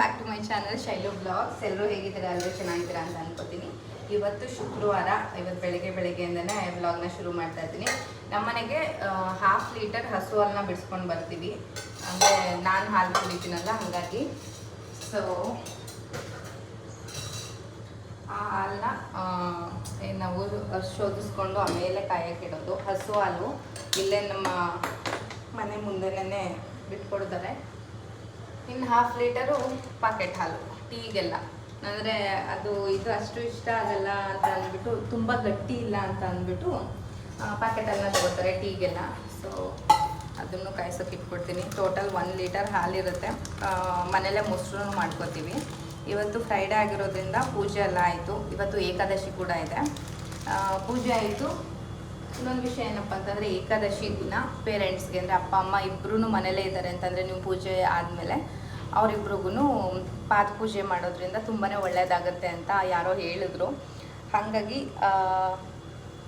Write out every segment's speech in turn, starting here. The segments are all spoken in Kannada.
Back to my channel Shailu blogs ಎಲ್ಲರೂ ಹೇಗಿದ್ದೀರಾ? ಎಲ್ಲರೂ ಚೆನ್ನಾಗಿದ್ದೀರಾ ಅಂತ ಅನ್ಕೋತೀನಿ. ಇವತ್ತು ಶುಕ್ರವಾರ, ಇವತ್ತು ಬೆಳಗ್ಗೆ ಬೆಳಗ್ಗೆಯಿಂದನೇ ಬ್ಲಾಗ್ನ ಶುರು ಮಾಡ್ತಾ ಇದ್ದೀನಿ. ನಮ್ಮನೆಗೆ ಹಾಫ್ ಲೀಟರ್ ಹಸು ಹಾಲನ್ನ ಬಿಡಿಸ್ಕೊಂಡು ಬರ್ತೀವಿ. ಅಂದರೆ ನಾನು ಹಾಲು ಕುಡಿತೀನಲ್ಲ, ಹಾಗಾಗಿ. ಸೊ ಆ ಹಾಲನ್ನ ನಾವು ಶೋಧಿಸ್ಕೊಂಡು ಆಮೇಲೆ ಕಾಯಕ್ಕೆ ಇಡೋದು. ಹಸು ಹಾಲು ಇಲ್ಲೇ ನಮ್ಮ ಮನೆ ಮುಂದೆನೇ ಬಿಟ್ಕೊಡ್ತಾರೆ. ಇನ್ನು ಹಾಫ್ ಲೀಟರು ಪಾಕೆಟ್ ಹಾಲು, ಟೀಗೆಲ್ಲ. ಅಂದರೆ ಅದು ಇದು ಅಷ್ಟು ಇಷ್ಟ ಆಗಲ್ಲ ಅಂತ ಅಂದ್ಬಿಟ್ಟು, ತುಂಬ ಗಟ್ಟಿ ಇಲ್ಲ ಅಂತ ಅಂದ್ಬಿಟ್ಟು ಪಾಕೆಟಲ್ಲ ತಗೋತಾರೆ ಟೀಗೆಲ್ಲ. ಸೊ ಅದನ್ನು ಕಾಯಿಸೋಕೆ ಇಟ್ಬಿಡ್ತೀನಿ. ಟೋಟಲ್ ಒನ್ ಲೀಟರ್ ಹಾಲಿರುತ್ತೆ. ಮನೆಯಲ್ಲೇ ಮೊಸರು ಮಾಡ್ಕೋತೀವಿ. ಇವತ್ತು ಫ್ರೈಡೇ ಆಗಿರೋದ್ರಿಂದ ಪೂಜೆ ಎಲ್ಲ ಆಯಿತು. ಇವತ್ತು ಏಕಾದಶಿ ಕೂಡ ಇದೆ. ಪೂಜೆ ಆಯಿತು. ಇನ್ನೊಂದು ವಿಷಯ ಏನಪ್ಪ ಅಂತಂದರೆ ಏಕಾದಶಿ ದಿನ ಪೇರೆಂಟ್ಸ್ಗೆ ಅಂದರೆ ಅಪ್ಪ, ಅಮ್ಮ ಇಬ್ಬರೂ ಮನೇಲೇ ಇದ್ದಾರೆ ಅಂತಂದರೆ ನೀವು ಪೂಜೆ ಆದಮೇಲೆ ಅವರಿಬ್ರಿಗೂ ಪಾದ ಪೂಜೆ ಮಾಡೋದ್ರಿಂದ ತುಂಬಾ ಒಳ್ಳೆಯದಾಗತ್ತೆ ಅಂತ ಯಾರೋ ಹೇಳಿದ್ರು. ಹಾಗಾಗಿ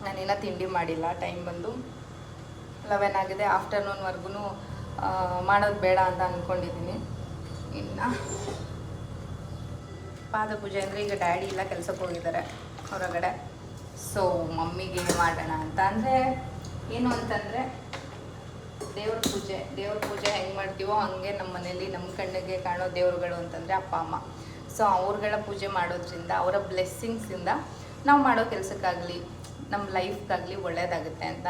ನಾನೇನೋ ತಿಂಡಿ ಮಾಡಿಲ್ಲ ಟೈಮ್ ಬಂದು ಲೆವೆನ್ ಆಗಿದೆ ಆಫ್ಟರ್ನೂನ್ವರೆಗೂ ಮಾಡೋದು ಬೇಡ ಅಂತ ಅಂದ್ಕೊಂಡಿದ್ದೀನಿ ಇನ್ನು ಪಾದ ಪೂಜೆ ಅಂದರೆ ಈಗ ಡ್ಯಾಡಿ ಇಲ್ಲ ಕೆಲಸಕ್ಕೆ ಹೋಗಿದ್ದಾರೆ ಹೊರಗಡೆ. ಸೊ ಮಮ್ಮಿಗೆ ಮಾಡೋಣ ಅಂತ ಅಂದರೆ, ಏನು ಅಂತಂದರೆ, ದೇವ್ರ ಪೂಜೆ ದೇವ್ರ ಪೂಜೆ ಹೆಂಗೆ ಮಾಡ್ತೀವೋ ಹಾಗೆ ನಮ್ಮ ಮನೇಲಿ ನಮ್ಮ ಕಣ್ಣಿಗೆ ಕಾಣೋ ದೇವ್ರುಗಳು ಅಂತಂದರೆ ಅಪ್ಪ, ಅಮ್ಮ. ಸೊ ಅವ್ರುಗಳ ಪೂಜೆ ಮಾಡೋದ್ರಿಂದ, ಅವರ ಬ್ಲೆಸ್ಸಿಂಗ್ಸಿಂದ ನಾವು ಮಾಡೋ ಕೆಲಸಕ್ಕಾಗಲಿ ನಮ್ಮ ಲೈಫ್ಗಾಗಲಿ ಒಳ್ಳೆಯದಾಗುತ್ತೆ ಅಂತ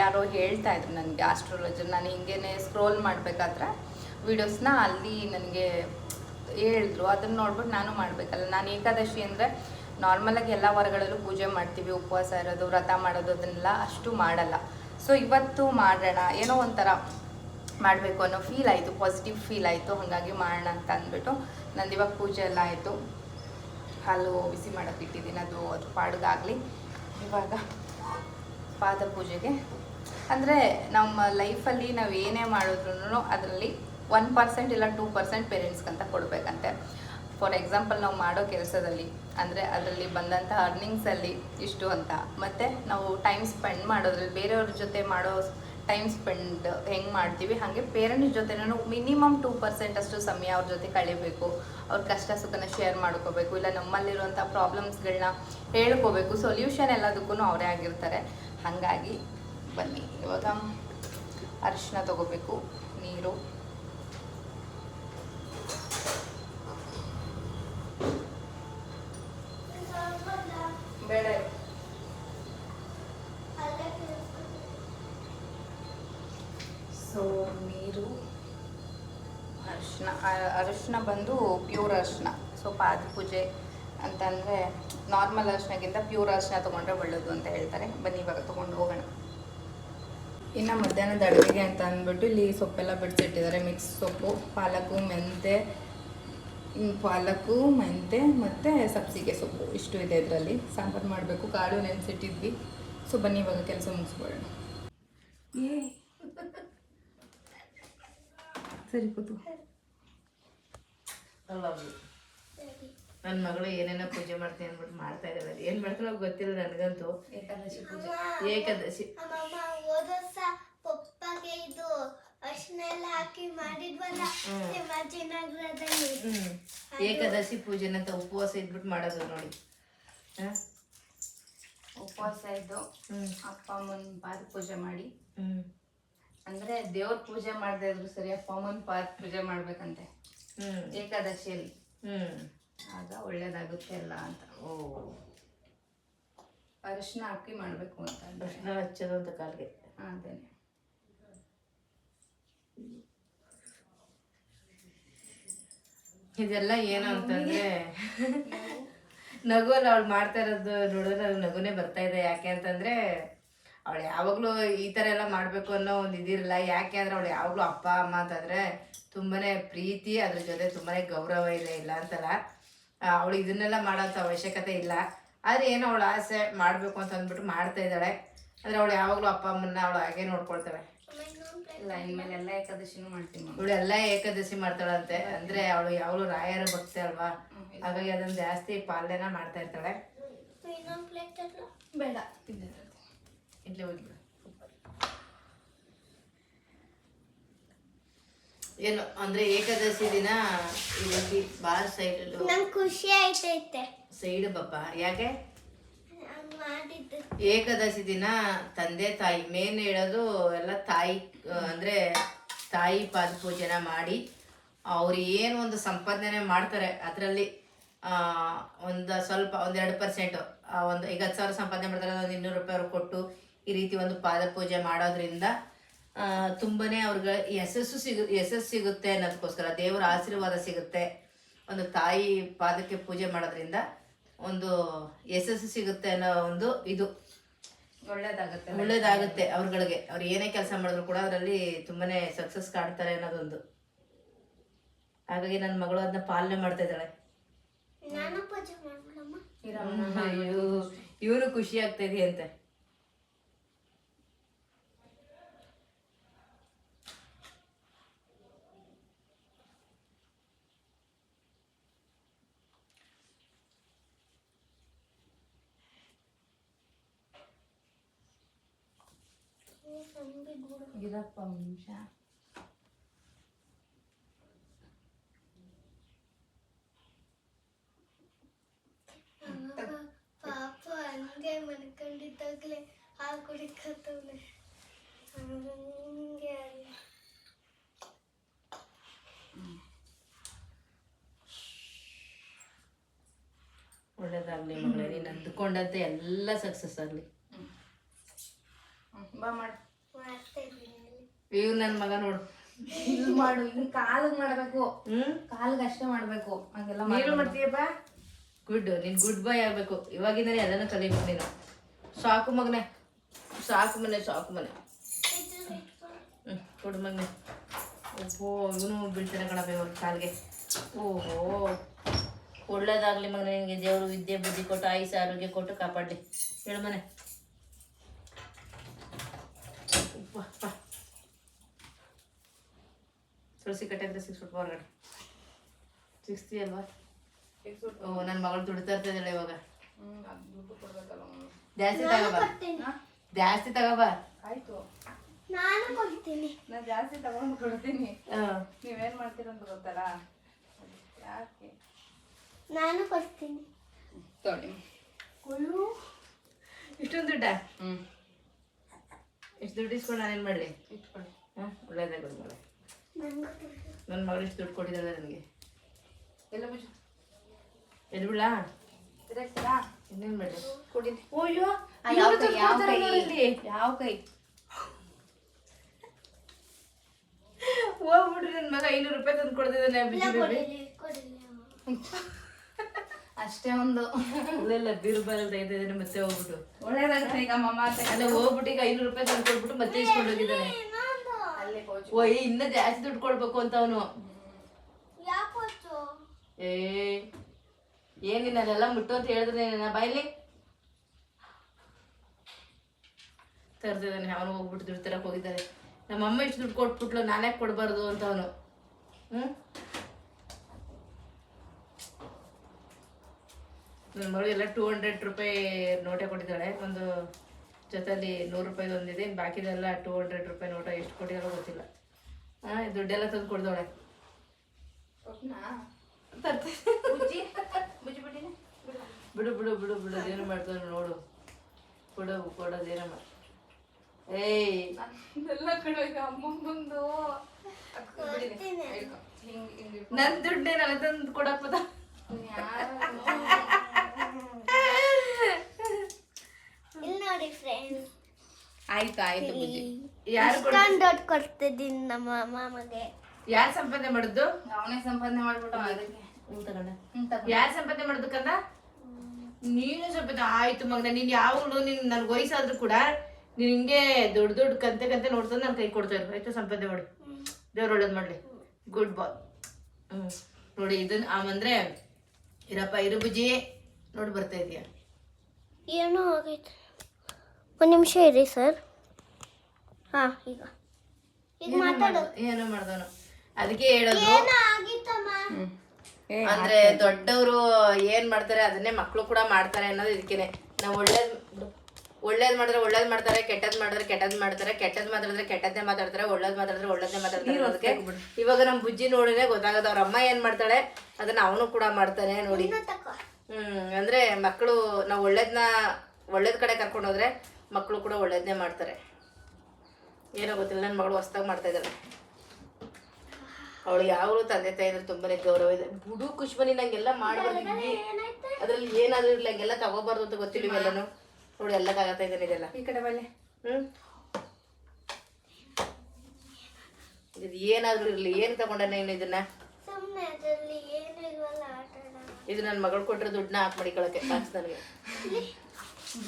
ಯಾರೋ ಹೇಳ್ತಾ ಇದ್ರು ನನಗೆ ಆಸ್ಟ್ರಾಲಜರ್ ನಾನು ಹಿಂಗೇ ಸ್ಕ್ರೋಲ್ ಮಾಡಬೇಕಾದ್ರೆ ವೀಡಿಯೋಸ್ನ ಅಲ್ಲಿ ನನಗೆ ಹೇಳಿದ್ರು. ಅದನ್ನ ನೋಡ್ಬಿಟ್ಟು ನಾನು ಮಾಡಬೇಕಲ್ಲ. ನಾನು ಏಕಾದಶಿ ಅಂದರೆ ನಾರ್ಮಲಾಗಿ ಎಲ್ಲ ವಾರಗಳಲ್ಲೂ ಪೂಜೆ ಮಾಡ್ತೀವಿ, ಉಪವಾಸ ಇರೋದು, ವ್ರತ ಮಾಡೋದು, ಅದನ್ನೆಲ್ಲ ಅಷ್ಟು ಮಾಡಲ್ಲ. ಸೊ ಇವತ್ತು ಮಾಡೋಣ, ಏನೋ ಒಂಥರ ಮಾಡಬೇಕು ಅನ್ನೋ ಫೀಲ್ ಆಯಿತು ಪಾಸಿಟಿವ್ ಫೀಲ್ ಆಯಿತು, ಹಾಗಾಗಿ ಮಾಡೋಣ ಅಂತ ಅಂದ್ಬಿಟ್ಟು ನಂದು ಇವಾಗ ಪೂಜೆ ಎಲ್ಲ ಆಯಿತು. ಹಾಲು ಬಿಸಿ ಮಾಡೋಕೆ ಇಟ್ಟಿದ್ದೀನಿ, ಅದು ಅದು ಪಾಡ್ಗಾಗಲಿ. ಇವಾಗ ಪಾದ ಪೂಜೆಗೆ. ಅಂದರೆ ನಮ್ಮ ಲೈಫಲ್ಲಿ ನಾವು ಏನೇ ಮಾಡಿದ್ರು ಅದರಲ್ಲಿ ಒನ್ ಪರ್ಸೆಂಟ್ ಇಲ್ಲ ಟೂ ಪರ್ಸೆಂಟ್ ಪೇರೆಂಟ್ಸ್ಗಂತ ಕೊಡಬೇಕಂತೆ. ಫಾರ್ ಎಕ್ಸಾಂಪಲ್ ನಾವು ಮಾಡೋ ಕೆಲಸದಲ್ಲಿ, ಅಂದರೆ ಅದರಲ್ಲಿ ಬಂದಂಥ ಅರ್ನಿಂಗ್ಸಲ್ಲಿ ಇಷ್ಟು ಅಂತ. ಮತ್ತು ನಾವು ಟೈಮ್ ಸ್ಪೆಂಡ್ ಮಾಡೋದ್ರಲ್ಲಿ ಬೇರೆಯವ್ರ ಜೊತೆ ಮಾಡೋ ಟೈಮ್ ಸ್ಪೆಂಡ್ ಹೆಂಗೆ ಮಾಡ್ತೀವಿ? ಹಾಗೆ ಪೇರೆಂಟ್ಸ್ ಜೊತೆನೂ ಮಿನಿಮಮ್ ಟೂ ಪರ್ಸೆಂಟ್ ಅಷ್ಟು ಸಮಯ ಅವ್ರ ಜೊತೆ ಕಳಿಬೇಕು. ಅವ್ರ ಕಷ್ಟ ಸುಖನ ಶೇರ್ ಮಾಡ್ಕೋಬೇಕು. ಇಲ್ಲ ನಮ್ಮಲ್ಲಿರುವಂಥ ಪ್ರಾಬ್ಲಮ್ಸ್ಗಳನ್ನ ಹೇಳ್ಕೋಬೇಕು. ಸೊಲ್ಯೂಷನ್ ಎಲ್ಲದಕ್ಕೂ ಅವರೇ ಆಗಿರ್ತಾರೆ. ಹಾಗಾಗಿ ಬನ್ನಿ. ಇವಾಗ ಅರಿಶಿನ ತಗೋಬೇಕು. ನೀರು ಬೇಡ ಸೊ ನೀರು ಅರಿಶಿನ ಅರಿಶಿನ ಬಂದು ಪ್ಯೂರ್ ಅರಿಶಿನ ಸೊ ಪಾದ ಪೂಜೆ ಅಂತಂದರೆ ನಾರ್ಮಲ್ ಅರಿಶಿನಗಿಂತ ಪ್ಯೂರ್ ಅರಿಶಿನ ತೊಗೊಂಡ್ರೆ ಒಳ್ಳೆಯದು ಅಂತ ಹೇಳ್ತಾರೆ. ಬನ್ನಿ, ಇವಾಗ ತೊಗೊಂಡು ಹೋಗೋಣ. ಇನ್ನು ಮಧ್ಯಾಹ್ನದ ಅಡುಗೆಗೆ ಅಂತ ಅಂದ್ಬಿಟ್ಟು ಇಲ್ಲಿ ಸೊಪ್ಪೆಲ್ಲ ಬಿಡಿಸಿಟ್ಟಿದ್ದಾರೆ. ಮಿಕ್ಸ್ ಸೊಪ್ಪು, ಪಾಲಕು ಮೆಂತೆ ಪಾಲಕು ಮೆಂತೆ ಮತ್ತು ಸಬ್ಸಿಗೆ ಸೊಪ್ಪು ಇಷ್ಟು ಇದೆ ಇದರಲ್ಲಿ. ಸಾಂಬಾರು ಮಾಡಬೇಕು, ಕಾಳು ನೆನೆಸಿಟ್ಟಿದ್ವಿ. ಸೊ ಬನ್ನಿ, ಇವಾಗ ಕೆಲಸ ಮುಗಿಸ್ಕೊಳ್ಳೋಣ. ಏ. ಸರಿ ಕೂತು ನನ್ನ ಮಗಳು ಏನೇನೋ ಪೂಜೆ ಮಾಡ್ತೀನಿ ಅಂದ್ಬಿಟ್ಟು ಮಾಡ್ತಾ ಇದ್ದಾಳೆ ಏನ್ ಮಾಡ್ತಾಳೋ ಗೊತ್ತಿಲ್ಲ ನನಗಂತೂ. ಏಕಾದಶಿ ಪೂಜೆ. ಏಕಾದಶಿ. ಪಪ್ಪಗೆ ಇದು ಹಾಕಿ ಮಾಡಿದ್ವಲ್ಲ ಏಕಾದಶಿ ಪೂಜೆನಂತ ಉಪವಾಸ ಇದ್ಬಿಟ್ಟು ಮಾಡೋದು ನೋಡಿ. ಹ? ಉಪವಾಸ ಇದ್ದು ಹ್ಮ್. ಅಪ್ಪ ಅಮ್ಮನ ಪಾದ ಪೂಜೆ ಮಾಡಿ. ಹ್ಮ್. ಅಂದ್ರೆ ದೇವ್ರ ಪೂಜೆ ಮಾಡದೇ ಇದ್ರು ಸರಿ ಫಾಮನ್ ಪಾರ್ಕ್ ಪೂಜೆ ಮಾಡ್ಬೇಕಂತೆ. ಹ್ಮ್. ಏಕಾದಶಿಯಲ್ಲಿ ಹ್ಮ್. ಆಗ ಒಳ್ಳೇದಾಗುತ್ತೆ ಅಲ್ಲ ಅಂತ. ಓ. ಅರಿಶಿನ ಹಾಕಿ ಮಾಡ್ಬೇಕು ಅಂತ ಅರಿಶಿನ ಹಚ್ಚೋದು ಅಂತ ಕಾಲ್ಗೆ. ಅದೇನೆ. ಇದೆಲ್ಲ ಏನು ಅಂತಂದ್ರೆ ನಗು ಅಲ್ಲ ಅವಳು ಮಾಡ್ತಾ ಇರೋದು ನೋಡಿದ್ರೆ ನನಗೆ ನಗುನೇ ಬರ್ತಾ ಇದೆ. ಯಾಕೆ ಅಂತಂದ್ರೆ ಅವಳು ಯಾವಾಗಲೂ ಈ ಥರ ಎಲ್ಲ ಮಾಡಬೇಕು ಅನ್ನೋ ಒಂದು ಇದಿರಲ್ಲ ಯಾಕೆ ಅಂದ್ರೆ ಅವಳು ಯಾವಾಗಲೂ ಅಪ್ಪ ಅಮ್ಮ ಅಂತಂದ್ರೆ ತುಂಬಾನೇ ಪ್ರೀತಿ ಅದ್ರ ಜೊತೆ ತುಂಬಾನೇ ಗೌರವ ಇದೆ ಇಲ್ಲ ಅಂತಲ್ಲ. ಅವಳು ಇದನ್ನೆಲ್ಲ ಮಾಡೋಂಥ ಅವಶ್ಯಕತೆ ಇಲ್ಲ. ಆದ್ರೆ ಏನೋ ಅವಳು ಆಸೆ ಮಾಡಬೇಕು ಅಂತ ಅಂದ್ಬಿಟ್ಟು ಮಾಡ್ತಾ ಇದ್ದಾಳೆ. ಅಂದ್ರೆ ಅವಳು ಯಾವಾಗಲೂ ಅಪ್ಪ ಅಮ್ಮನ ಅವಳು ಹಾಗೆ ನೋಡ್ಕೊಳ್ತಾಳೆ. ಇಲ್ಲ ಇನ್ಮೇಲೆ ಎಲ್ಲ ಏಕಾದಶಿನೂ ಮಾಡ್ತೀನಿ. ಇವಳು ಎಲ್ಲ ಏಕಾದಶಿ ಮಾಡ್ತಾಳಂತೆ. ಅಂದ್ರೆ ಅವಳು ಯಾವಾಗಲೂ ರಾಯರ ಭಕ್ತಿ ಅಲ್ವಾ? ಹಾಗಾಗಿ ಅದನ್ನ ಜಾಸ್ತಿ ಪಾಲನೆ ಮಾಡ್ತಾ ಇರ್ತಾಳೆ. ಬೇಡ ಹೋಗಿ ಏನು ಅಂದ್ರೆ ಏಕಾದಶಿ ದಿನ ರೀತಿ ಭಾಳ ಸೈಡ್ ನಂಗೆ ಖುಷಿ ಆಯ್ತೈತೆ. ಸೈಡ್ ಬಪ್ಪ ಯಾಕೆ? ಏಕಾದಶಿ ದಿನ ತಂದೆ ತಾಯಿ ಮೇನ್ ಹೇಳೋದು ಎಲ್ಲ ತಾಯಿ ಅಂದ್ರೆ ತಾಯಿ ಪಾದ ಪೂಜೆನ ಮಾಡಿ ಅವ್ರು ಏನು ಒಂದು ಸಂಪಾದನೆ ಮಾಡ್ತಾರೆ ಅದರಲ್ಲಿ ಒಂದು ಸ್ವಲ್ಪ ಒಂದೆರಡು ಎರಡು ಪರ್ಸೆಂಟು ಒಂದು ಈಗ ಹತ್ತು ಸಾವಿರ ಸಂಪಾದನೆ ಮಾಡ್ತಾರೆ ಒಂದು ಇನ್ನೂರು ರೂಪಾಯಿ ಅವ್ರು ಕೊಟ್ಟು ಈ ರೀತಿ ಒಂದು ಪಾದ ಪೂಜೆ ಮಾಡೋದ್ರಿಂದ ತುಂಬನೇ ಅವ್ರಿಗೆ ಯಶಸ್ಸು ಸಿಗು ಯಶಸ್ಸು ಸಿಗುತ್ತೆ ಅನ್ನೋದಕ್ಕೋಸ್ಕರ ದೇವರ ಆಶೀರ್ವಾದ ಸಿಗುತ್ತೆ. ಒಂದು ತಾಯಿ ಪಾದಕ್ಕೆ ಪೂಜೆ ಮಾಡೋದ್ರಿಂದ ಒಂದು ಯಶಸ್ಸು ಸಿಗುತ್ತೆ ಅನ್ನೋ ಒಂದು ಇದು. ಒಳ್ಳೇದಾಗುತ್ತೆ. ಒಳ್ಳೇದಾಗುತ್ತೆ ಅವ್ರಗಳಿಗೆ. ಅವ್ರು ಏನೇ ಕೆಲಸ ಮಾಡಿದ್ರು ಕೂಡ ಅದರಲ್ಲಿ ತುಂಬನೇ ಸಕ್ಸಸ್ ಕಾಣ್ತಾರೆ ಅನ್ನೋದೊಂದು. ಹಾಗಾಗಿ ನನ್ನ ಮಗಳು ಅದನ್ನ ಪಾಲನೆ ಮಾಡ್ತಾ ಇದ್ದಾಳೆ. ಇವನು ಖುಷಿ ಆಗ್ತಾ ಇದೆಯಂತೆ. ಇದಪ್ಪ ನಿಮಿಷ ಪಾಪ ಹಂಗೆ ಮನ್ಕೊಂಡಿದ್ದಾಗ್ಲೇ ಹಾಲು ಕುಡಿಕತ್ತವ್ನೆ ಹಂಗೆ ಅಲ್ಲಿ. ಒಳ್ಳೇದಾಗ್ಲಿ ಮಗಳೇ ನೀನು ಅಂದ್ಕೊಂಡಂತೆ ಎಲ್ಲ ಸಕ್ಸಸ್ ಆಗಲಿ ಬಾ ಮಾಡು. ಇವ್ ನನ್ನ ಮಗ ನೋಡು. ಇಲ್ಲಿ ಮಾಡು ಇಲ್ಲಿ ಕಾಲಿಗೆ ಮಾಡ್ಬೇಕು. ಹ್ಮ್? ಕಾಲಿಗೆ ಅಷ್ಟೇ ಮಾಡ್ಬೇಕು. ಹಂಗೆಲ್ಲ ನೀನು ಮಾಡ್ತೀಯಪ್ಪ? ಗುಡ್ ನೀನ್ ಗುಡ್ ಬಾಯ್ ಆಗ್ಬೇಕು. ಇವಾಗಿಂದ ಅದನ್ನ ಕಲಿಬೇಕು ನೀನು. ಸಾಕು ಮಗನೆ. ಸಾಕು ಮನೆ ಸಾಕು ಮನೆ. ಹ್ಮ್ ಕೊಡು ಮಗನೇ. ಓಹೋ ಇವನು ಬೀಳ್ತಾನೆ ಕಣಪ್ಪ ಇವಾಗ ಕಾಲಿಗೆ. ಓಹೋ ಒಳ್ಳೇದಾಗ್ಲಿ ಮಗನೇ ನಿನಗೆ ದೇವರು ವಿದ್ಯೆ ಬುದ್ಧಿ ಕೊಟ್ಟು ಆಯುಷ ಆರೋಗ್ಯ ಕೊಟ್ಟು ಕಾಪಾಡಲಿ. ಹೇಳು ಮನೆ. ತುಳಸಿ ಕಟ್ಟೆ ಅಂತ ಫುಟ್ ಹೊರಗಡೆ ಸಿಕ್ಸ್ತಿ ಅಲ್ವಾ? ಓ ನನ್ನ ಮಗಳು ದುಡ್ತಾ ಇರ್ತಿದ್ದಾಳೆ ಇವಾಗ. ಹ್ಮ್ ಅದ್ ದುಡ್ಡು ಕೊಡ್ಬೇಕಲ್ಲ ಮಮ್ಮಿ. ಜಾಸ್ತಿ ತಗೋಬಾ. ಜಾಸ್ತಿ ತಗೋಬಾ. ಆಯ್ತು. ನಾನು ಕೊಡ್ತೀನಿ. ನಾನು ಜಾಸ್ತಿ ತಗೊಂಡು ಕೊಡ್ತೀನಿ. ನೀವೇನ್ ಮಾಡ್ತೀರಂತ ಗೊತ್ತಲ್ಲ? ಯಾಕೆ? ನಾನು ಕೊಡ್ತೀನಿ. ತೊಳಿ ಕೊಲ್ಲು ಇಷ್ಟೊಂದು ದುಡ್ಡ? ಹ್ಞೂ ಇಷ್ಟು ದುಡ್ಡು ಇಸ್ಕೊಂಡು ನಾನೇನು ಮಾಡಲಿ? ಇಟ್ಕೊಳ್ಳಿ. ಹಾಂ ಕೊಡು. ನನ್ನ ಮಗಳು ಎಷ್ಟು ದುಡ್ಡು ಕೊಟ್ಟಿದ್ದಾಳೆ ನನಗೆ. ಎಲ್ಲ ಬಿಜು ಎಲ್ಲಿ ಬಿಡ ತಿರ್ಗ್ಸ್ತೀರಾ? ಇನ್ನೇನು ಮಾಡಲಿ ಕುಡೀರಿ ಓಯ್ಯೋ ಯಾವ ಕೈ ಯಾವ ಕೈ? ಯಾವ ಕೈ? ಹೋಗ್ಬಿಡ್ರಿ ನನ್ನ ಮಗ ಐನೂರು ರೂಪಾಯಿ ತಂದು ಕೊಡ್ತಿದ್ದಾನೆ ಇಲ್ಲ. ಅಷ್ಟೇ ಒಂದು. ಇಲ್ಲೆಲ್ಲ ಬೀರು ಬಾರಲ್ಲಿ ತೆಗೆದಿದ್ದಾನೆ ಮತ್ತೆ ಹೋಗ್ಬಿಟ್ಟು. ಒಳ್ಳೇದಾಗ ಈಗ ಮಮ್ಮ ಅಲ್ಲ ಹೋಗ್ಬಿಟ್ಟು ಈಗ ಐನೂರು ರೂಪಾಯಿ ತಂದು ಕೊಟ್ಬಿಟ್ಟು ಮತ್ತೆ ಇಸ್ಕೊಂಡು ಹೋಗಿದ್ದಾನೆ. ಇನ್ನೊಂದು ಅಲ್ಲಿ ಕೋಚ್ ಓ ಇನ್ನ ಜಾಸ್ತಿ ದುಡ್ಡು ಕೊಡ್ಬೇಕು ಅಂತ ಅವನು. ಏ ಏನಿಲ್ಲ ಅಲ್ಲೆಲ್ಲ ಮುಟ್ಟು ಅಂತ ಹೇಳಿದ್ರೆ ನಾ ಬಾಯ್ಲಿ ತರ್ದಿದ್ದಾನೆ ಅವನು ಹೋಗ್ಬಿಟ್ಟು ದುಡ್ಡು ತರಕ್ ಹೋಗಿದ್ದಾರೆ ನಮ್ಮ ಅಮ್ಮ ಇಷ್ಟು ದುಡ್ಡು ಕೊಟ್ಬಿಟ್ಲು ನಾನೇ ಕೊಡಬಾರ್ದು ಅಂತ ಅವನು. ಹ್ಮ್? ನನ್ನ ಮಗಳು ಎಲ್ಲ ಟೂ ಹಂಡ್ರೆಡ್ ರೂಪಾಯಿ ನೋಟೇ ಕೊಟ್ಟಿದ್ದಾಳೆ ಒಂದು ಜೊತೆಲಿ ನೂರು ರೂಪಾಯಿದು ಒಂದಿದೆ ಇನ್ನು ಬಾಕಿದೆಲ್ಲ ಟೂ ಹಂಡ್ರೆಡ್ ರೂಪಾಯಿ ನೋಟ ಎಷ್ಟು ಕೊಟ್ಟಿರೋ ಗೊತ್ತಿಲ್ಲ. ಹಾಂ ದುಡ್ಡೆಲ್ಲ ತಂದು ಕೊಡ್ದವಳೆ. ಬಿಡು ಬಿಡು ಬಿಡು ಬಿಡು ಏನು ಮಾಡ್ತಾನೆ ನೋಡು. ಕೊಡು ಕೊಡೋದೇನು ಮಾಡ ಏಯ್! ಎಲ್ಲ ಕಡೆ ಅಮ್ಮ ಬಂದು. ದುಡ್ಡೇ ತಂದು ಕೊಡಕ್ ಬದ ಯಾರು? ಇಲ್ಲಿ ನೋಡಿ ಫ್ರೆಂಡ್ಸ್ ಆಯ್ತು ಆಯ್ತು ಬುಜ್ಜಿ ಯಾರು ಕೊಡ ಇಷ್ಟೊಂದು ದುಡ್ಡು ಕೊಡ್ತಿದ್ದೀನಿ ನಮ್ಮ ಮಾಮಗೆ. ಯಾರು ಸಂಪಾದನೆ ಮಾಡಿದ್ದು ಅವನೇ ಸಂಪಾದನೆ ಮಾಡ್ಬಿಟ್ಟು ಅದಕ್ಕೆ. ಹ್ಞೂ ತಗೊಂಡ ಯಾರು ಸಂಪಾದನೆ ಮಾಡಿದ್ದು ಕಂದ ನೀನು ಸಂಪಾದನೆ ಆಯ್ತು ಮಗನ ನೀನು ಯಾವಾಗಲೂ ನೀನು ನನ್ಗೆ ವಯಸ್ಸಾದ್ರೂ ಕೂಡ ನೀನು ಹಿಂಗೆ ದೊಡ್ಡ ದೊಡ್ಡ ಕಂತೆ ಕಂತೆ ನೋಡ್ತಾ ನಾನು ಕೈ ಕೊಡ್ತಾ ಇರು. ಆಯ್ತು ಸಂಪಾದನೆ ಮಾಡು. ದೇವ್ರು ಒಳ್ಳೇದು ಮಾಡಲಿ. ಗುಡ್ ಬಾಯ್ ಹ್ಞೂ ನೋಡಿ ಇದನ್ನ ಆಮಂದ್ರೆ ಇರಪ್ಪ ಇರು ಬುಜ್ಜಿ. ನೋಡಿ ಬರ್ತಾ ಇದೀಯ. ಏನೋ ಆಗೈತೆ. ಒಂದು ನಿಮಿಷ ಇರಿ ಸರ್. ಹಾಂ ಈಗ. ಈಗ ಏನೋ ಮಾತಾಡು. ಮಾಡ್ದ- ಏನೋ ಮಾಡ್ದವನು. ಅದಕ್ಕೆ ಹೇಳೋದು. ಏನೋ ಆಗಿತ್ತಮ್ಮ. ಅಂದ್ರೆ ದೊಡ್ಡವರು ಏನ್ ಮಾಡ್ತಾರೆ ಅದನ್ನೇ ಮಕ್ಕಳು ಕೂಡ ಮಾಡ್ತಾರೆ ಅನ್ನೋದು ಇದಕ್ಕೇನೆ ನಾವು ಒಳ್ಳೇದ್ ಒಳ್ಳೇದ್ ಮಾಡಿದ್ರೆ ಒಳ್ಳೇದ್ ಮಾಡ್ತಾರೆ ಕೆಟ್ಟದ್ ಮಾಡಿದ್ರೆ ಕೆಟ್ಟದ್ ಮಾಡ್ತಾರೆ ಕೆಟ್ಟದ್ ಮಾತಾಡಿದ್ರೆ ಕೆಟ್ಟದ್ದೇ ಮಾತಾಡ್ತಾರೆ ಒಳ್ಳೇದ್ ಮಾತಾಡಿದ್ರೆ ಒಳ್ಳೇದೇ ಮಾತಾಡ್ತಾರೆ ಅನ್ನೋದಕ್ಕೆ ಇವಾಗ ನಮ್ ಬುಜ್ಜಿ ನೋಡಿದ್ರೆ ಗೊತ್ತಾಗದ. ಅವ್ರ ಅಮ್ಮ ಏನ್ ಮಾಡ್ತಾಳೆ ಅದನ್ನ ಅವನು ಕೂಡ ಮಾಡ್ತಾನೆ ನೋಡಿ. ಹ್ಮ್ ಅಂದ್ರೆ ಮಕ್ಕಳು ನಾವು ಒಳ್ಳೇದ್ನ ಒಳ್ಳೇದ್ ಕಡೆ ಕರ್ಕೊಂಡೋದ್ರೆ ಮಕ್ಕಳು ಕೂಡ ಒಳ್ಳೇದ್ನೇ ಮಾಡ್ತಾರೆ. ಏನೋ ಗೊತ್ತಿಲ್ಲ ನನ್ನ ಮಗಳು ಹೊಸ್ದಾಗಿ ಮಾಡ್ತಾ ಇದ್ದಾಳೆ. ಅವಳು ಯಾವಾಗಲೂ ತಂದೆ ತಾಯಿ ಅಂದ್ರೆ ತುಂಬಾನೇ ಗೌರವ ಇದೆ. ಬುಡು ಖುಷ್ಬನಿ ನಂಗೆಲ್ಲ ಮಾಡ್ಬಾರ್ದು ಅದ್ರಲ್ಲಿ ಏನಾದ್ರೂ ಇರ್ಲಿ ಹಂಗೆಲ್ಲ ತಗೋಬಾರ್ದು ಅಂತ ಗೊತ್ತಿಲ್ಲ ಇವೆಲ್ಲನು ನೋಡಿ ಎಲ್ಲ ತಗೋತಾ ಇದ್ದಾನೆ ಇದೆಲ್ಲ ಈ ಕಡೆ ಬನ್ನಿ. ಹ್ಮ್. ಇದು ಏನಾದರೂ ಇರಲಿ ಏನು ತಗೊಂಡ ನೀನು ಇದನ್ನ? ಸುಮ್ಮನೆ ಅದರಲ್ಲಿ ಏನು ಇಲ್ವಲ್ಲ ಆಟ ಆಡೋಣ ಇದು ನನ್ನ ಮಗಳು ಕೊಟ್ಟರೆ ದುಡ್ಡನ್ನ ಹಾಕ್ ಮಡಿಕೊಳ್ಳೋಕೆ ಕಾಸು ನನಗೆ.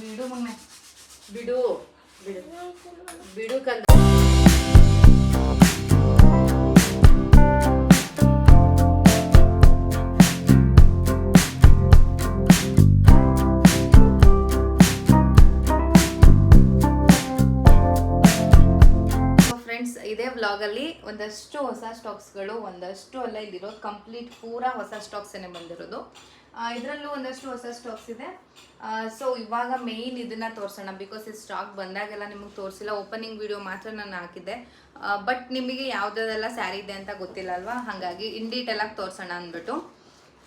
ಬಿಡು ಮೊನ್ನೆ ಬಿಡು. ಬಿಡು ಬಿಡು ಕಂದ ಇದೇ ವ್ಲಾಗಲ್ಲಿ ಒಂದಷ್ಟು ಹೊಸ ಸ್ಟಾಕ್ಸ್ಗಳು ಒಂದಷ್ಟು ಅಲ್ಲ, ಇಲ್ಲಿರೋ ಕಂಪ್ಲೀಟ್ ಪೂರಾ ಹೊಸ ಸ್ಟಾಕ್ಸೇನೆ ಬಂದಿರೋದು. ಇದರಲ್ಲೂ ಒಂದಷ್ಟು ಹೊಸ ಸ್ಟಾಕ್ಸ್ ಇದೆ. ಸೊ ಇವಾಗ ಮೇಯ್ನ್ ಇದನ್ನ ತೋರಿಸೋಣ. ಬಿಕಾಸ್ ಈ ಸ್ಟಾಕ್ ಬಂದಾಗೆಲ್ಲ ನಿಮಗೆ ತೋರಿಸಿಲ್ಲ. ಓಪನಿಂಗ್ ವಿಡಿಯೋ ಮಾತ್ರ ನಾನು ಹಾಕಿದ್ದೆ. ಬಟ್ ನಿಮಗೆ ಯಾವುದೆಲ್ಲ ಸ್ಯಾರಿ ಇದೆ ಅಂತ ಗೊತ್ತಿಲ್ಲ ಅಲ್ವಾ ಹಾಗಾಗಿ ಇನ್ ಡೀಟೇಲ್ ಆಗಿ ತೋರಿಸೋಣ ಅಂದ್ಬಿಟ್ಟು.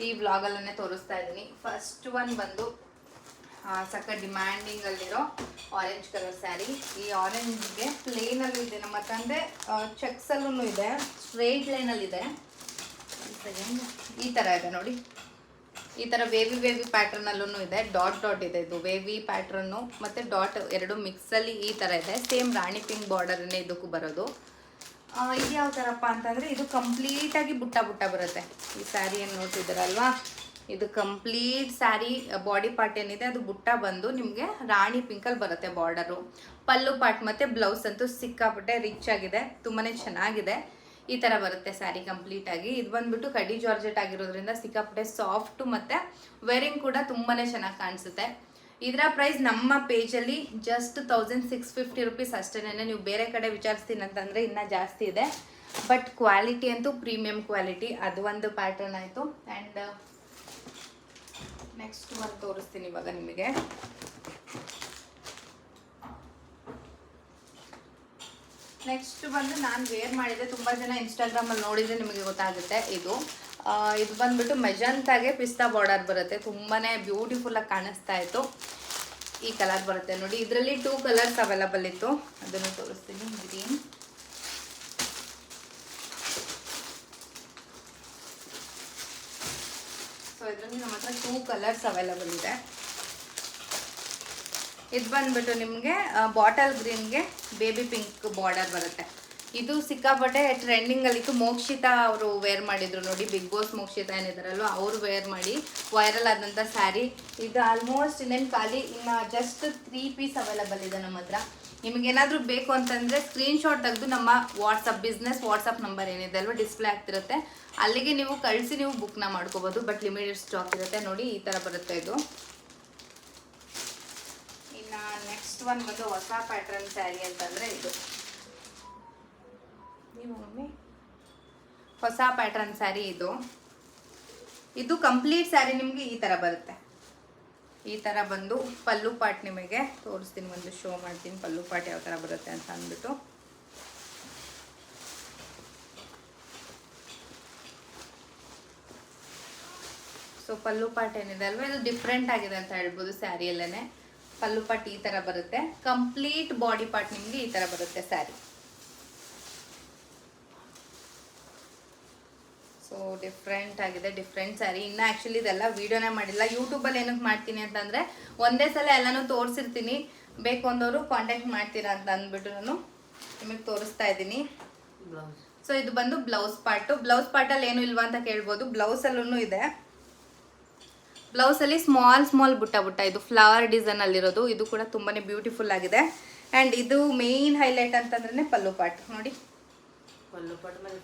ಈ ವ್ಲಾಗಲ್ಲೇ ತೋರಿಸ್ತಾ ಇದ್ದೀನಿ. ಫಸ್ಟ್ ಒನ್ ಬಂದು ಸಕ್ಕ ಡಿಮ್ಯಾಂಡಿಂಗ್ ಅಲ್ಲಿರೋ ಆರೆಂಜ್ ಕಲರ್ ಸ್ಯಾರಿ ಈ ಆರೆಂಜ್ಗೆ ಪ್ಲೇನ್ ಅಲ್ಲಿ ಇದೆ. ನಮ್ಮ ತಂದೆ ಚೆಕ್ಸ್ ಅಲ್ಲೂ ಇದೆ. ಸ್ಟ್ರೇಟ್ ಲೈನ್ ಅಲ್ಲಿ ಇದೆ. ಈ ತರ ಇದೆ ನೋಡಿ. ಈ ತರ ವೇವಿ ವೇವಿ ಅಲ್ಲೂ ಇದೆ. ಡಾಟ್ ಡಾಟ್ ಇದೆ ಇದು. ವೇವಿ ಪ್ಯಾಟರ್ನು ಮತ್ತೆ ಡಾಟ್ ಎರಡು ಮಿಕ್ಸ್ ಅಲ್ಲಿ ಈ ತರ ಇದೆ. ಸೇಮ್ ರಾಣಿ ಪಿಂಕ್ ಬಾರ್ಡರನ್ನೇ ಇದಕ್ಕೂ ಬರೋದು. ಇದು ಯಾವ ಥರಪ್ಪ ಅಂತಂದರೆ ಇದು ಕಂಪ್ಲೀಟ್ ಆಗಿ ಬುಟ್ಟ ಬುಟ್ಟ ಬರುತ್ತೆ. ಈ ಸ್ಯಾರಿ ಏನು ನೋಡ್ತಿದ್ದೀರಲ್ವಾ? ಇದು ಕಂಪ್ಲೀಟ್ ಸ್ಯಾರಿ ಬಾಡಿ ಪಾರ್ಟ್ ಏನಿದೆ ಅದು ಬುಟ್ಟ ಬಂದು ನಿಮಗೆ ರಾಣಿ ಪಿಂಕಲ್ಲಿ ಬರುತ್ತೆ ಬಾರ್ಡರು ಪಲ್ಲು ಪಾರ್ಟ್ ಮತ್ತು ಬ್ಲೌಸ್ ಅಂತೂ ಸಿಕ್ಕಾಪಟ್ಟೆ ರಿಚ್ ಆಗಿದೆ. ತುಂಬಾ ಚೆನ್ನಾಗಿದೆ. ಈ ಥರ ಬರುತ್ತೆ ಸ್ಯಾರಿ ಕಂಪ್ಲೀಟ್ ಆಗಿ. ಇದು ಬಂದ್ಬಿಟ್ಟು ಕಡಿ ಜಾರ್ಜೆಟ್ ಆಗಿರೋದ್ರಿಂದ ಸಿಕ್ಕಾಪಟ್ಟೆ ಸಾಫ್ಟು ಮತ್ತು ವೇರಿಂಗ್ ಕೂಡ ತುಂಬಾ ಚೆನ್ನಾಗಿ ಕಾಣಿಸುತ್ತೆ. ಇದರ ಪ್ರೈಸ್ ನಮ್ಮ ಪೇಜಲ್ಲಿ just thousand six fifty rupees ಅಷ್ಟೇನೆ ನೀವು ಬೇರೆ ಕಡೆ ವಿಚಾರಿಸ್ತೀನಿ ಅಂತಂದರೆ ಇನ್ನೂ ಜಾಸ್ತಿ ಇದೆ. ಬಟ್ ಕ್ವಾಲಿಟಿ ಅಂತೂ ಪ್ರೀಮಿಯಂ ಕ್ವಾಲಿಟಿ ಅದು ಒಂದು ಪ್ಯಾಟರ್ನ್ ಆಯಿತು. ಆ್ಯಂಡ್ ನೆಕ್ಸ್ಟ್ ಒಂದು ತೋರಿಸ್ತೀನಿ ಇವಾಗ ನಿಮಗೆ. ನೆಕ್ಸ್ಟ್ ಬಂದು ನಾನು ವೇರ್ ಮಾಡಿದೆ ತುಂಬ ಜನ ಇನ್ಸ್ಟಾಗ್ರಾಮಲ್ಲಿ ನೋಡಿದರೆ ನಿಮಗೆ ಗೊತ್ತಾಗುತ್ತೆ ಇದು. ಇದು ಬಂದುಬಿಟ್ಟು ಮೆಜಂತಾಗೆ ಪಿಸ್ತಾ ಬಾರ್ಡರ್ ಬರುತ್ತೆ. ತುಂಬಾ ಬ್ಯೂಟಿಫುಲ್ಲಾಗಿ ಕಾಣಿಸ್ತಾ ಇತ್ತು. ಈ ಕಲರ್ ಬರುತ್ತೆ. ನೋಡಿ, ಇದರಲ್ಲಿ ಟೂ ಕಲರ್ಸ್ ಅವೈಲಬಲ್ ಇತ್ತು. ಅದನ್ನು ತೋರಿಸ್ತೀನಿ. ಗ್ರೀನ್ ಸೊ ಇದರಲ್ಲಿ ನಮ್ಮ ಹತ್ರ ಟೂ ಕಲರ್ಸ್ ಅವೈಲಬಲ್ ಇದೆ. ಇದು ಬಂದ್ಬಿಟ್ಟು ನಿಮಗೆ ಬಾಟಲ್ ಗ್ರೀನ್ಗೆ ಬೇಬಿ ಪಿಂಕ್ ಬಾರ್ಡರ್ ಬರುತ್ತೆ. ಇದು ಸಿಕ್ಕಾಪಟ್ಟೆ ಟ್ರೆಂಡಿಂಗಲ್ಲಿ ಇತ್ತು. ಮೋಕ್ಷಿತಾ ಅವರು ವೇರ್ ಮಾಡಿದ್ರು ನೋಡಿ ಬಿಗ್ ಬಾಸ್ ಮೋಕ್ಷಿತಾ ಏನಿದಾರಲ್ವ, ಅವರು ವೇರ್ ಮಾಡಿ ವೈರಲ್ ಆದಂಥ ಸ್ಯಾರಿ ಇದು ಆಲ್ಮೋಸ್ಟ್ ಇನ್ನೇನು ಖಾಲಿ, ಇನ್ನು ಜಸ್ಟ್ ತ್ರೀ ಪೀಸ್ ಅವೈಲಬಲ್ ಇದೆ ನಮ್ಮ ಹತ್ರ. ನಿಮಗೇನಾದರೂ ಬೇಕು ಅಂತಂದರೆ ಸ್ಕ್ರೀನ್ಶಾಟ್ ತೆಗೆದು ನಮ್ಮ ವಾಟ್ಸಪ್ ಬಿಸ್ನೆಸ್ ವಾಟ್ಸಪ್ ನಂಬರ್ ಏನಿದೆ ಅಲ್ವಾ ಡಿಸ್ಪ್ಲೇ ಆಗ್ತಿರುತ್ತೆ. ಅಲ್ಲಿಗೆ ನೀವು ಕಳಿಸಿ, ನೀವು ಬುಕ್ನ ಮಾಡ್ಕೋಬೋದು ಬಟ್ ಲಿಮಿಟೆಡ್ ಸ್ಟಾಕ್ ಇರುತ್ತೆ. ನೋಡಿ, ಈ ಥರ ಬರುತ್ತೆ ಇದು. ನೆಕ್ಸ್ಟ್ ಒನ್ ಬಂದು ಹೊಸ ಪ್ಯಾಟ್ರನ್ ಸ್ಯಾರಿ ಅಂತಂದರೆ ಇದು. ನೀವು ಮಮ್ಮಿ ಹೊಸ ಪ್ಯಾಟ್ರನ್ ಸ್ಯಾರಿ ಇದು. ಇದು ಕಂಪ್ಲೀಟ್ ಸ್ಯಾರಿ ನಿಮಗೆ ಈ ಥರ ಬರುತ್ತೆ. ಈ ಥರ ಬಂದು ಪಲ್ಲು ಪಾಟ್ ನಿಮಗೆ ತೋರಿಸ್ತೀನಿ, ಒಂದು ಶೋ ಮಾಡ್ತೀನಿ ಪಲ್ಲು ಪಾಟ್ ಯಾವ ಥರ ಬರುತ್ತೆ ಅಂತ ಅಂದ್ಬಿಟ್ಟು. ಸೊ ಪಲ್ಲು ಪಾಟ್ ಏನಿದೆ ಅಲ್ವಾ? ಇದು ಡಿಫ್ರೆಂಟ್ ಆಗಿದೆ ಅಂತ ಹೇಳ್ಬೋದು ಸ್ಯಾರಿಯಲ್ಲೇ ಪಲ್ಲು ಪಟ್ ಈ ಥರ ಬರುತ್ತೆ. ಕಂಪ್ಲೀಟ್ ಬಾಡಿ ಪಾರ್ಟ್ ನಿಮಗೆ ಈ ಥರ ಬರುತ್ತೆ ಸ್ಯಾರಿ ಸೊ ಡಿಫ್ರೆಂಟ್ ಆಗಿದೆ ಡಿಫ್ರೆಂಟ್ ಸ್ಯಾರಿ ಇನ್ನು ಆ್ಯಕ್ಚುಲಿ ಇದೆಲ್ಲ ವೀಡಿಯೋನೇ ಮಾಡಿಲ್ಲ. ಯೂಟ್ಯೂಬಲ್ಲಿ ಏನಕ್ಕೆ ಮಾಡ್ತೀನಿ ಅಂತಂದರೆ ಒಂದೇ ಸಲ ಎಲ್ಲನೂ ತೋರಿಸಿರ್ತೀನಿ. ಬೇಕು ಅಂದವರು ಕಾಂಟ್ಯಾಕ್ಟ್ ಮಾಡ್ತೀರಾ ಅಂತ ಅಂದ್ಬಿಟ್ಟು ನಾನು ನಿಮಗೆ ತೋರಿಸ್ತಾ ಇದ್ದೀನಿ. ಸೊ ಇದು ಬಂದು ಬ್ಲೌಸ್ ಪಾರ್ಟು ಬ್ಲೌಸ್ ಪಾರ್ಟಲ್ಲಿ ಏನು ಇಲ್ವಾ ಅಂತ ಕೇಳ್ಬೋದು. ಬ್ಲೌಸಲ್ಲೂ ಇದೆ. ಬ್ಲೌಸಲ್ಲಿ ಸ್ಮಾಲ್ ಸ್ಮಾಲ್ ಬುಟ್ಟ ಬುಟ್ಟ ಇದು ಫ್ಲವರ್ ಡಿಸೈನ್ ಅಲ್ಲಿರೋದು. ಇದು ಕೂಡ ತುಂಬಾನೇ ಬ್ಯೂಟಿಫುಲ್ ಆಗಿದೆ. ಆ್ಯಂಡ್ ಇದು ಮೇನ್ ಹೈಲೈಟ್ ಅಂತಂದ್ರೆ ಪಲ್ಲು ಪಾರ್ಟ್ ನೋಡಿ. ಪಲ್ಲು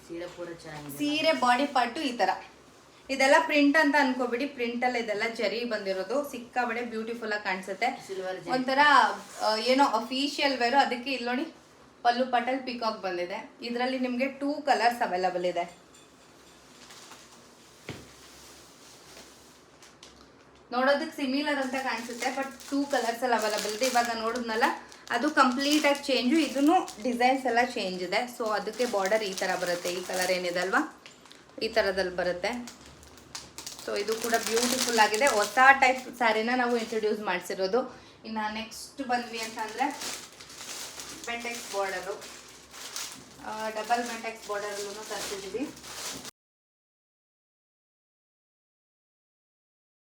ಸೀರೆ ಪೂರ ಚೆನ್ನಾಗಿದೆ. ಸೀರೆ ಬಾಡಿ ಪಾರ್ಟು ಈ ತರ. ಇದೆಲ್ಲ ಪ್ರಿಂಟ್ ಅಂತ ಅನ್ಕೋಬಿಡಿ. ಪ್ರಿಂಟ್ ಅಲ್ಲಿ ಇದೆಲ್ಲ ಜರಿ ಬಂದಿರೋದು. ಸಿಕ್ಕಾಬಡೆ ಬ್ಯೂಟಿಫುಲ್ ಆಗಿ ಕಾಣಿಸುತ್ತೆ. ಒಂಥರ ಏನೋ ಅಫಿಷಿಯಲ್ ವೇರು ಅದಕ್ಕೆ ಇಲ್ಲಿ ನೋಡಿ ಪಲ್ಲು ಪಟಲ್ ಪಿಕಾಕ್ ಬಂದಿದೆ. ಇದರಲ್ಲಿ ನಿಮಗೆ ಟೂ ಕಲರ್ಸ್ ಅವೈಲಬಲ್ ಇದೆ. ನೋಡೋದಕ್ಕೆ ಸಿಮಿಲರ್ ಅಂತ ಕಾಣಿಸುತ್ತೆ ಬಟ್ ಟೂ ಕಲರ್ಸ್ ಅಲ್ಲಿ ಅವೈಲಬಲ್ ಇದೆ ಇವಾಗ ನೋಡಿದ್ನಲ್ಲ, ಅದು ಕಂಪ್ಲೀಟ್ ಆಗಿ ಚೇಂಜು ಇದನ್ನು ಡಿಸೈನ್ಸ್ ಎಲ್ಲ ಚೇಂಜ್ ಇದೆ. ಸೊ ಅದಕ್ಕೆ ಬಾರ್ಡರ್ ಈ ಥರ ಬರುತ್ತೆ. ಈ ಕಲರ್ ಏನಿದೆ ಅಲ್ವಾ ಈ ಥರದಲ್ಲಿ ಬರುತ್ತೆ. ಸೊ ಇದು ಕೂಡ ಬ್ಯೂಟಿಫುಲ್ ಆಗಿದೆ. ಹೊಸ ಟೈಪ್ ಸ್ಯಾರಿನ ನಾವು ಇಂಟ್ರೊಡ್ಯೂಸ್ ಮಾಡಿಸಿರೋದು. ಇನ್ನು ನೆಕ್ಸ್ಟ್ ಬಂದ್ವಿ ಅಂತಂದರೆ ಬೆಂಟೆಕ್ಸ್ ಬಾರ್ಡರು ಡಬಲ್ ಬೆಂಟೆಕ್ಸ್ ಬಾರ್ಡರಲ್ಲೂ ತರಿಸಿದ್ದೀವಿ